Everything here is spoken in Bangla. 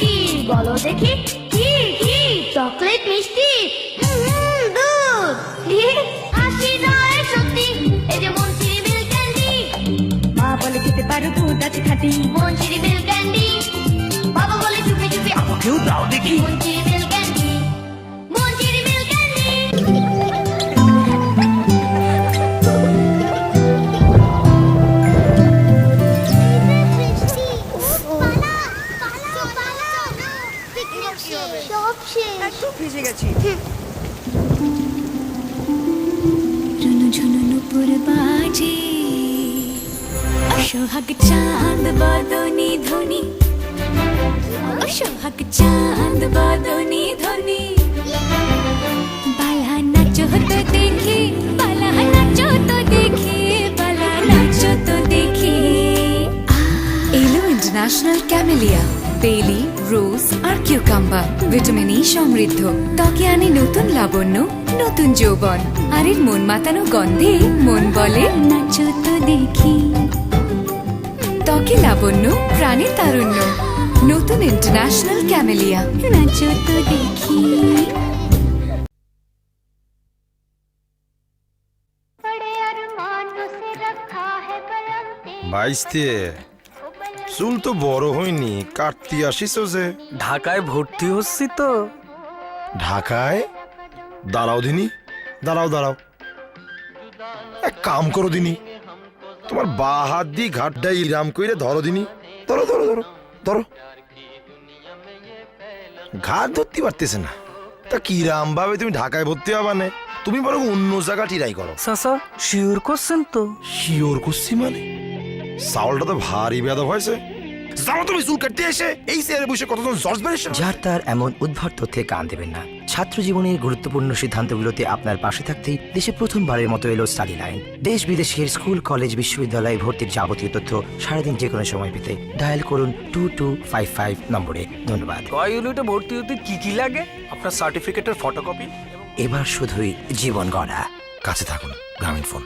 কি বলো দেখি কি কি? চকলেট মিষ্টি? হুম, দুধ। কি? হাসি নয় সত্যি। এই যে মনচিরি মিল্ক ক্যান্ডি। মা বলে খেতে পারো দুধ আছে খাটি। মনচিরি মিল্ক ক্যান্ডি। বাবা বলে চুপি চুপি। কেউ দাও দেখি। সব শেষ। একদম ফেসে গেছি। রুনু ঝুনু নুপুর বাজে। অসহাগ চাঁদ বাদনি ধ্বনি। অসহাগ চাঁদ বাদনি ধ্বনি। বালা নাচো তো দেখি বালা নাচো তো দেখি বালা নাচো তো দেখি। এলো ইন্টারন্যাশনাল ক্যামেলিয়া। বেলি রোজ আর কিউকাম্বার ভিটামিন ই সমৃদ্ধ ত্বকে আনে নতুন লাবণ্য নতুন যৌবন আর এর মন মাতানো গন্ধে মন বলে নাচো তো দেখি। ত্বকে লাবণ্য প্রাণে তারুণ্য নতুন ইন্টারন্যাশনাল ক্যামেলিয়া নাচো তো দেখি। বাইশতে চুল তো বড় হয়নি কাটতি আসিস যে। ঢাকায় ভর্তি হচ্ছি তো। ঢাকায়? দাঁড়াও দিনি দাঁড়াও দাঁড়াও। এক কাম করো দিনি তোমার বা হাত দিয়ে ঘাটটা ইরাম কইরে ধরো দিনি। ধরো ধরো ধরো ধরো। ঘাট ধরতে পারতেছে না। তা কিরাম ভাবে তুমি ঢাকায় ভর্তি হবা না? তুমি বরং অন্য জায়গা টিরাই করো। চাচা শিওর করছেন তো। শিওর করছি মানে? চাউলটা তো ভারী বেদব হয়েছে। যাও তুমি চুল কাটতে এসে এই চেয়ারে বসে কতজন জর্জ যার তার এমন উদ্ভট তথ্যে কান দেবেন না। ছাত্র জীবনের গুরুত্বপূর্ণ সিদ্ধান্তগুলোতে আপনার পাশে থাকতেই দেশে প্রথমবারের মতো এলো স্টাডি লাইন দেশ বিদেশের স্কুল কলেজ বিশ্ববিদ্যালয়ে ভর্তির যাবতীয় তথ্য সারাদিন যে কোনো সময় পেতে ডায়াল করুন টু টু ফাইভ ফাইভ নম্বরে। ধন্যবাদ। কয় ইউনিটে ভর্তি হতে কি কি লাগে? আপনার সার্টিফিকেটের ফটোকপি এবার শুধুই জীবন গড়া। কাছে থাকুন গ্রামীণ ফোন